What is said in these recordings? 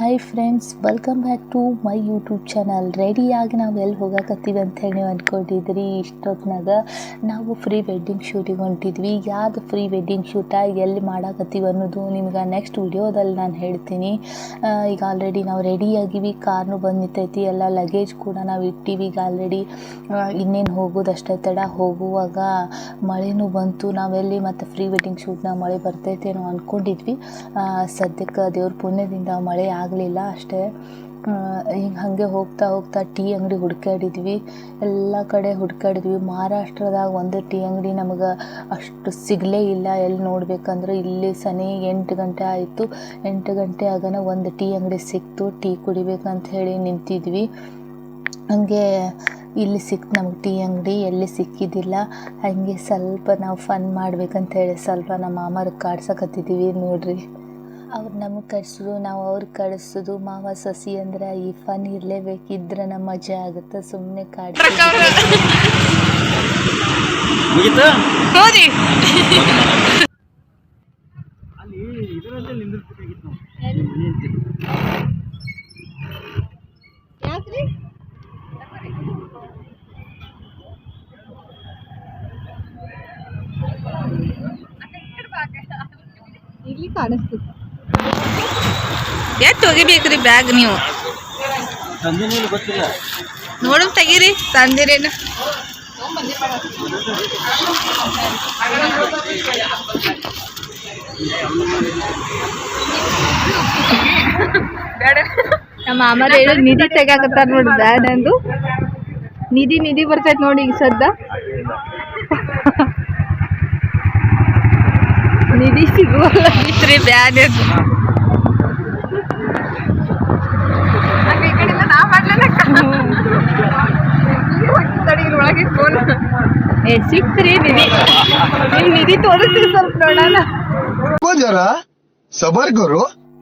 Hi friends welcome back to my YouTube channel ರೆಡಿಯಾಗಿ ನಾವು ಎಲ್ಲಿ ಹೋಗಕತ್ತೀವಿ ಅಂತೇಳಿ ನೀವು ಅಂದ್ಕೊಂಡಿದ್ರಿ ಇಷ್ಟೊತ್ತಿನಾಗ ನಾವು ಫ್ರೀ ವೆಡ್ಡಿಂಗ್ ಶೂಟಿಗೆ ಹೊಂಟಿದ್ವಿ. ಯಾವ್ದು ಫ್ರೀ ವೆಡ್ಡಿಂಗ್ ಶೂಟ ಎಲ್ಲಿ ಮಾಡಾಕತ್ತೀವಿ ಅನ್ನೋದು ನಿಮ್ಗೆ ನೆಕ್ಸ್ಟ್ ವಿಡಿಯೋದಲ್ಲಿ ನಾನು ಹೇಳ್ತೀನಿ. ಈಗ ಆಲ್ರೆಡಿ ನಾವು ರೆಡಿಯಾಗಿವಿ ಕಾರ್ನು ಬಂದು ನಿಂತೈತಿ ಎಲ್ಲ ಲಗೇಜ್ ಕೂಡ ನಾವು ಇಟ್ಟಿವಿ. ಈಗ ಆಲ್ರೆಡಿ ಇನ್ನೇನು ಹೋಗೋದಷ್ಟೇ ತಡ. ಹೋಗುವಾಗ ಮಳೆನೂ ಬಂತು. ನಾವೆಲ್ಲಿ ಮತ್ತು ಫ್ರೀ ವೆಡ್ಡಿಂಗ್ ಶೂಟ್ನಾಗ ಮಳೆ ಬರ್ತೈತೇನೋ ಅನ್ಕೊಂಡಿದ್ವಿ. ಸದ್ಯಕ್ಕೆ ದೇವ್ರ ಪುಣ್ಯದಿಂದ ಮಳೆ ಆಗಲಿಲ್ಲ ಅಷ್ಟೇ. ಹಿಂಗೆ ಹಾಗೆ ಹೋಗ್ತಾ ಹೋಗ್ತಾ ಟೀ ಅಂಗಡಿ ಹುಡ್ಕಾಡಿದ್ವಿ ಎಲ್ಲ ಕಡೆ ಹುಡ್ಕಾಡಿದ್ವಿ ಮಹಾರಾಷ್ಟ್ರದಾಗ ಒಂದು ಟೀ ಅಂಗಡಿ ನಮಗೆ ಅಷ್ಟು ಸಿಗಲೇ ಇಲ್ಲ. ಎಲ್ಲಿ ನೋಡ್ಬೇಕಂದ್ರೆ ಇಲ್ಲಿ ಸನಿ ಎಂಟು ಗಂಟೆ ಆಯಿತು. ಎಂಟು ಗಂಟೆ ಆಗನ ಒಂದು ಟೀ ಅಂಗಡಿ ಸಿಕ್ತು. ಟೀ ಕುಡಿಬೇಕಂತ ಹೇಳಿ ನಿಂತಿದ್ವಿ. ಹಂಗೆ ಇಲ್ಲಿ ಸಿಕ್ತು ನಮಗೆ ಟೀ ಅಂಗಡಿ. ಎಲ್ಲಿ ಸಿಕ್ಕಿದ್ದಿಲ್ಲ ಹಾಗೆ ಸ್ವಲ್ಪ ನಾವು ಫನ್ ಮಾಡ್ಬೇಕಂತ ಹೇಳಿ ಸ್ವಲ್ಪ ನಮ್ಮ ಮಾಮರಿಗೆ ಕಾಡ್ಸಕತ್ತಿದ್ದೀವಿ ನೋಡ್ರಿ. ಅವ್ರು ನಮಗೆ ಕಳಿಸೋದು ನಾವು ಅವ್ರಿಗೆ ಕಳಿಸೋದು ಮಾವ ಸಸಿ ಅಂದ್ರೆ ಈ ಫನ್ ಇರಲೇಬೇಕಿದ್ರೆ ನಮ್ಮ ಮಜಾ ಆಗುತ್ತೆ. ಸುಮ್ಮನೆ ಕಾಡಿ ಮುಗೀತಾ? ಹೋದಿ. ಅಲ್ಲಿ ನಿಂದಿರ್ಬೇಕಾಗಿತ್ತು ಇಲ್ಲಿ ಕಾಣಿಸ್ತದೆ ಎತ್ತು ಒಗಿಬೇಕ್ರಿ ಬ್ಯಾಗ್ ನೀವು? ನೋಡು ತೆಗೀರಿ ತಂದಿರೇನ. ನಮ್ಮ ಮಾಮರ ಹೇಳಿ ನಿಧಿ ತೆಗಾಕತ್ತಾರ ನೋಡಿ ಅಂದು ನಿಧಿ ನಿಧಿ ಬರ್ತೈತೆ ನೋಡಿ ಈಗ ಸದ್ದ. ನಿಧಿ ಸಿಗುವಲ್ಲ. ಇತ್ರಿ ಬ್ಯಾಡ್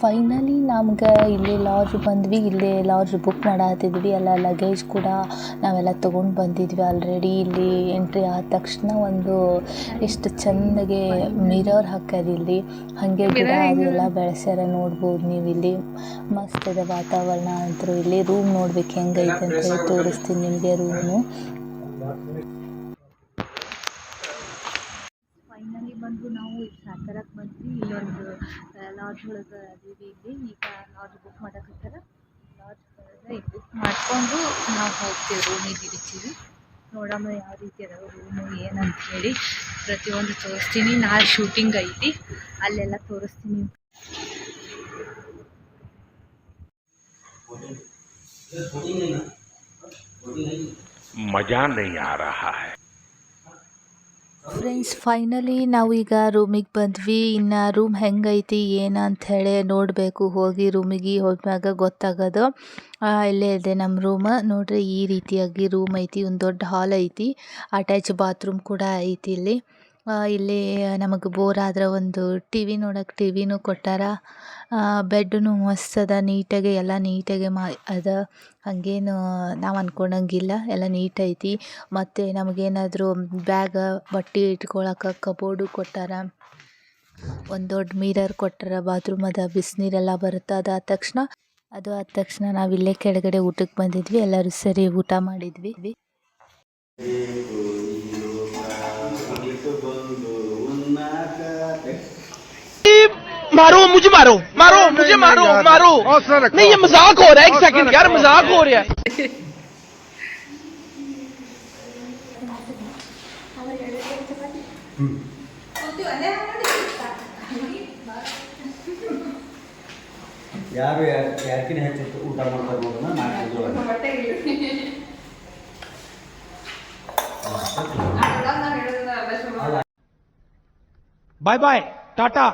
ಫೈನಲಿ ನಮ್ಗೆ ಇಲ್ಲಿ ಲಾಡ್ಜ್ ಬಂದ್ವಿ ಇಲ್ಲಿ ಲಾಡ್ಜ್ ಬುಕ್ ಮಾಡಾತಿದ್ವಿ ಎಲ್ಲ ಲಗೇಜ್ ಕೂಡ ನಾವೆಲ್ಲ ತಗೊಂಡ್ ಬಂದಿದ್ವಿ ಆಲ್ರೆಡಿ ಇಲ್ಲಿ ಎಂಟ್ರಿ ಆದ ತಕ್ಷಣ ಒಂದು ಎಷ್ಟು ಚೆನ್ನಾಗಿ ಮಿರರ್ ಹಾಕೋದು ಇಲ್ಲಿ. ಹಾಗೆ ಗಿಡ ಅದೆಲ್ಲ ಬೆಳೆಸ್ಯಾರ ನೋಡ್ಬೋದು ನೀವು ಇಲ್ಲಿ. ಮಸ್ತ್ ಇದೆ ವಾತಾವರಣ ಅಂತೂ ಇಲ್ಲಿ. ರೂಮ್ ನೋಡ್ಬೇಕು ಹೆಂಗೈತೆ ಅಂತ ಹೇಳಿ ತೋರಿಸ್ತೀನಿ ನಿಮಗೆ ರೂಮು ಬಂದು ನಾವು ಈಗ ಸಾಕಾರಕ್ಕೆ ಬಂದ್ವಿ ಇಲ್ಲೊಂದು ಲಾಡ್ಜ್ ಒಳಗೆ ಅದೀವಿ ಇಲ್ಲಿ ಈಗ ಲಾಡ್ಜ್ ಬುಕ್ ಮಾಡಕತ್ತಾರ ಲಾಡ್ಜ್ ಒಳಗೆ ಈಗ ಬುಕ್ ಮಾಡಿಕೊಂಡು ನಾವು ಹೋಗ್ತೀವಿ ರೂಮಿಗೆ ಇಳಿತೀವಿ ನೋಡಮ್ಮ ಯಾವ ರೀತಿ ಅದಾವ ರೂಮು ಏನಂತ ಹೇಳಿ ಪ್ರತಿಯೊಂದು ತೋರಿಸ್ತೀನಿ ನಾಳೆ ಶೂಟಿಂಗ್ ಐತಿ ಅಲ್ಲೆಲ್ಲ ತೋರಿಸ್ತೀನಿ मजा नहीं आ रहा है ಫ್ರೆಂಡ್ಸ್ ಫೈನಲಿ ನಾವು ಈಗ ರೂಮಿಗೆ ಬಂದ್ವಿ. ಇನ್ನು ರೂಮ್ ಹೆಂಗೈತಿ, ಏನು ಹೇಳಿ ನೋಡಬೇಕು. ಹೋಗಿ ರೂಮಿಗೆ ಹೋದ್ಮ್ಯಾಗ ಗೊತ್ತಾಗೋದು. ಇಲ್ಲೇ ಇದೆ ನಮ್ಮ ರೂಮ್ ನೋಡ್ರಿ, ಈ ರೀತಿಯಾಗಿ ರೂಮ್ ಐತಿ. ಒಂದು ದೊಡ್ಡ ಹಾಲ್ ಐತಿ. ಅಟ್ಯಾಚ್ ಬಾತ್ರೂಮ್ ಕೂಡ ಐತಿ ಇಲ್ಲಿ. ಇಲ್ಲಿ ನಮಗೆ ಬೋರ್ ಆದ್ರೆ ಒಂದು ಟಿ ವಿ ನೋಡಕ್ಕೆ ಟಿ ವಿನೂ ಕೊಟ್ಟಾರ. ಬೆಡ್ಡೂ ಮಸ್ತ್ ಅದ, ನೀಟಾಗಿ ಎಲ್ಲ ನೀಟಾಗಿ ಮಾ, ಅದ. ಹಾಗೇನು ನಾವು ಅಂದ್ಕೊಂಡಂಗಿಲ್ಲ ಎಲ್ಲ ನೀಟ್ ಐತಿ ಮತ್ತು ನಮಗೇನಾದರೂ ಬ್ಯಾಗ ಬಟ್ಟೆ ಇಟ್ಕೊಳಕ್ಕೆ ಕಬೋರ್ಡು ಕೊಟ್ಟಾರ. ಒಂದು ದೊಡ್ಡ ಮಿರರ್ ಕೊಟ್ಟಾರ ಬಾತ್ರೂಮ್ ಅದ ಬಿಸಿನೀರೆಲ್ಲ ಬರುತ್ತೆ, ಅದು ಆದ ತಕ್ಷಣ. ಅದು ಆದ ತಕ್ಷಣ ನಾವು ಇಲ್ಲೇ ಕೆಳಗಡೆ ಊಟಕ್ಕೆ ಬಂದಿದ್ವಿ, ಎಲ್ಲರೂ ಸರಿ ಊಟ ಮಾಡಿದ್ವಿ. मारो मुझे मारो मारो मुझे मारो मारो नहीं ये मजाक हो रहा है एक सेकंड यार मजाक हो रहा है ಯಾರು ಯಾರ್ಕಿನ ಹೆಚ್ಚು ಊಟ ಮಾಡ್ತಾರೆ ನೋಡೋಣ ನಾಲ್ಕು बाय बाय टाटा